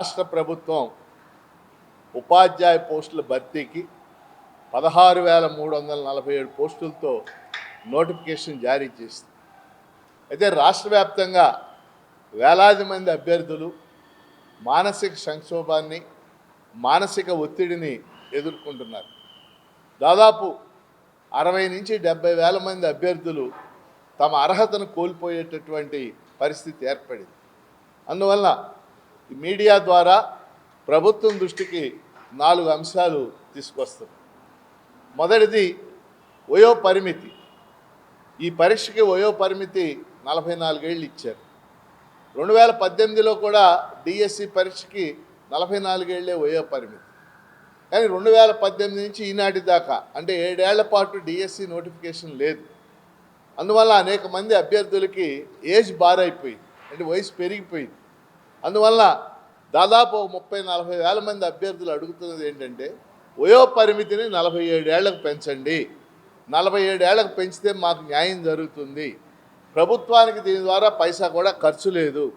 రాష్ట్ర ప్రభుత్వం ఉపాధ్యాయ పోస్టుల భర్తీకి పదహారు వేల మూడు వందల నలభై ఏడు పోస్టులతో నోటిఫికేషన్ జారీ చేసింది. అయితే రాష్ట్ర వ్యాప్తంగా వేలాది మంది అభ్యర్థులు మానసిక సంక్షోభాన్ని మానసిక ఒత్తిడిని ఎదుర్కొంటున్నారు. దాదాపు అరవై నుంచి డెబ్బై వేల మంది అభ్యర్థులు తమ అర్హతను కోల్పోయేటటువంటి పరిస్థితి ఏర్పడింది. అందువల్ల మీడియా ద్వారా ప్రభుత్వం దృష్టికి నాలుగు అంశాలు తీసుకొస్తుంది. మొదటిది వయో పరిమితి ఈ పరీక్షకి వయో పరిమితి నలభై నాలుగేళ్ళు ఇచ్చారు. రెండు వేల పద్దెనిమిదిలో కూడా డిఎస్సి పరీక్షకి నలభై నాలుగేళ్ళే వయో పరిమితి కానీ రెండు వేల పద్దెనిమిది నుంచి ఈనాటి దాకా అంటే ఏడేళ్ళ పాటు డిఎస్సి నోటిఫికేషన్ లేదు. అందువల్ల అనేక మంది అభ్యర్థులకి ఏజ్ బార్ అయిపోయింది అంటే వయసు పెరిగిపోయింది. అందువల్ల దాదాపు ముప్పై నలభై వేల మంది అభ్యర్థులు అడుగుతున్నది ఏంటంటే వయో పరిమితిని నలభై ఏడేళ్ళకు పెంచండి. నలభై ఏడేళ్ళకు పెంచితే మాకు న్యాయం జరుగుతుంది. ప్రభుత్వానికి దీని ద్వారా పైసా కూడా ఖర్చు లేదు.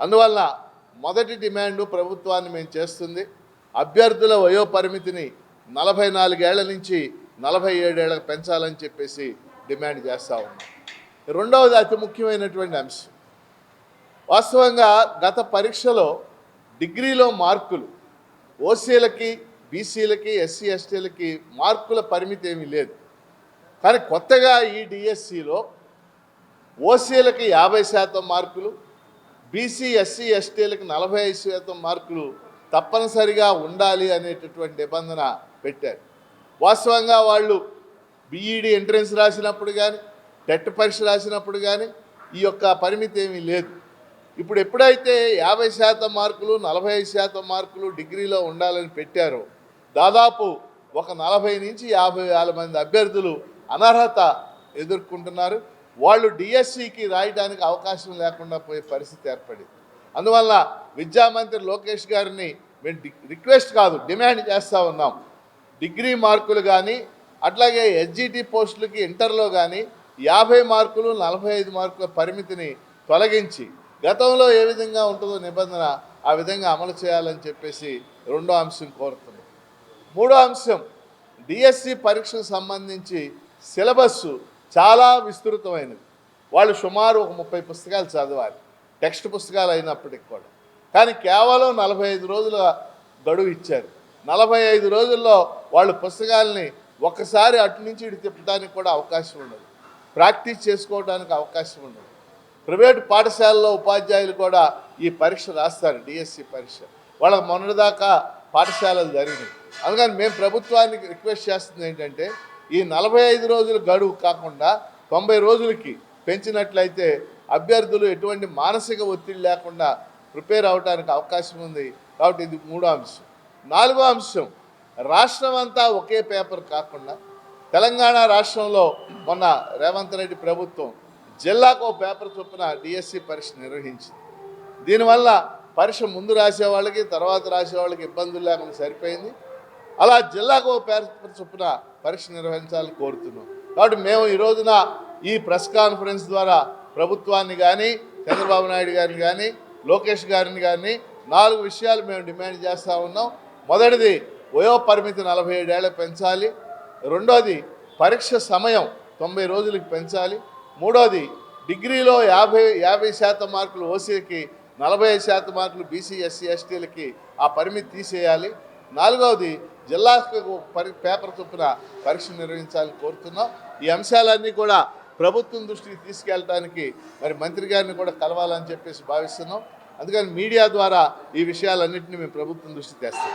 అందువల్ల మొదటి డిమాండ్ ప్రభుత్వాన్ని మేము చేస్తుంది. అభ్యర్థుల వయో పరిమితిని నలభై నాలుగేళ్ళ నుంచి నలభై ఏడేళ్ళకు పెంచాలని చెప్పేసి డిమాండ్ చేస్తూ ఉన్నాం. రెండవది అతి ముఖ్యమైనటువంటి అంశం. వాస్తవంగా గత పరీక్షలో డిగ్రీలో మార్కులు ఓసీలకి బీసీలకి ఎస్సీ ఎస్టీలకి మార్కుల పరిమితి ఏమీ లేదు. కానీ కొత్తగా ఈ డిఎస్సిలో ఓసీలకి యాభై శాతం మార్కులు బీసీ ఎస్సీ ఎస్టీలకు నలభై ఐదు శాతం మార్కులు తప్పనిసరిగా ఉండాలి అనేటటువంటి నిబంధన పెట్టారు. వాస్తవంగా వాళ్ళు బీఈడి ఎంట్రన్స్ రాసినప్పుడు కానీ టెట్ పరీక్ష రాసినప్పుడు కానీ ఈ యొక్క పరిమితి ఏమీ లేదు. ఇప్పుడు ఎప్పుడైతే యాభై శాతం మార్కులు నలభై ఐదు శాతం మార్కులు డిగ్రీలో ఉండాలని పెట్టారో దాదాపు ఒక నలభై నుంచి యాభై వేల మంది అభ్యర్థులు అనర్హత ఎదుర్కొంటున్నారు. వాళ్ళు డిఎస్సికి రాయడానికి అవకాశం లేకుండా పోయే పరిస్థితి ఏర్పడింది. అందువల్ల విద్యామంత్రి లోకేష్ గారిని మేము రిక్వెస్ట్ కాదు డిమాండ్ చేస్తూ ఉన్నాం. డిగ్రీ మార్కులు కానీ అట్లాగే ఎస్జిటి పోస్టులకి ఇంటర్లో కానీ యాభై మార్కులు నలభై ఐదు మార్కుల పరిమితిని తొలగించి గతంలో ఏ విధంగా ఉంటుందో నిబంధన ఆ విధంగా అమలు చేయాలని చెప్పేసి రెండో అంశం కోరుతున్నాం. మూడో అంశం డిఎస్సి పరీక్షకు సంబంధించి సిలబస్సు చాలా విస్తృతమైనది. వాళ్ళు సుమారు ఒక ముప్పై పుస్తకాలు చదవాలి టెక్స్ట్ పుస్తకాలు అయినప్పటికి కూడా. కానీ కేవలం నలభై ఐదు రోజుల గడువు ఇచ్చారు. నలభై ఐదు రోజుల్లో వాళ్ళు పుస్తకాలని ఒక్కసారి అటు నుంచి ఇటు తిప్పడానికి కూడా అవకాశం ఉండదు. ప్రాక్టీస్ చేసుకోవడానికి అవకాశం ఉండదు. ప్రైవేట్ పాఠశాలలో ఉపాధ్యాయులు కూడా ఈ పరీక్ష రాస్తారు డిఎస్సి పరీక్ష. వాళ్ళకి మొన్నటిదాకా పాఠశాలలు జరిగినాయి. అందుకని మేము ప్రభుత్వానికి రిక్వెస్ట్ చేస్తుంది ఏంటంటే ఈ నలభై ఐదు రోజులు గడువు కాకుండా తొంభై రోజులకి పెంచినట్లయితే అభ్యర్థులు ఎటువంటి మానసిక ఒత్తిడి లేకుండా ప్రిపేర్ అవడానికి అవకాశం ఉంది. కాబట్టి ఇది మూడో అంశం. నాలుగో అంశం రాష్ట్రం అంతా ఒకే పేపర్ కాకుండా తెలంగాణ రాష్ట్రంలో మొన్న రేవంత్ రెడ్డి ప్రభుత్వం జిల్లాకు పేపర్ చొప్పున డిఎస్సి పరీక్ష నిర్వహించింది. దీనివల్ల పరీక్ష ముందు రాసే వాళ్ళకి తర్వాత రాసే వాళ్ళకి ఇబ్బందులు లేకుండా సరిపోయింది. అలా జిల్లాకు ఓ పేపర్ చొప్పున పరీక్ష నిర్వహించాలని కోరుతున్నాం. కాబట్టి మేము ఈ రోజున ఈ ప్రెస్ కాన్ఫరెన్స్ ద్వారా ప్రభుత్వాన్ని కానీ చంద్రబాబు నాయుడు గారిని కానీ లోకేష్ గారిని కానీ నాలుగు విషయాలు మేము డిమాండ్ చేస్తూ ఉన్నాం. మొదటిది వయో పరిమితి నలభై ఏడేళ్ళకి పెంచాలి. రెండోది పరీక్ష సమయం తొంభై రోజులకు పెంచాలి. మూడోది డిగ్రీలో యాభై యాభై శాతం మార్కులు ఓసీకి నలభై ఐదు శాతం మార్కులు బీసీ ఎస్సీ ఎస్టీలకి ఆ పరిమితి తీసేయాలి. నాలుగవది జిల్లాకు పరి పేపర్ చొప్పున పరీక్ష నిర్వహించాలని కోరుతున్నాం. ఈ అంశాలన్నీ కూడా ప్రభుత్వం దృష్టికి తీసుకెళ్ళటానికి మరి మంత్రి గారిని కూడా కలవాలని చెప్పేసి భావిస్తున్నాం. అందుకని మీడియా ద్వారా ఈ విషయాలన్నింటినీ మేము ప్రభుత్వం దృష్టికి తెస్తాం.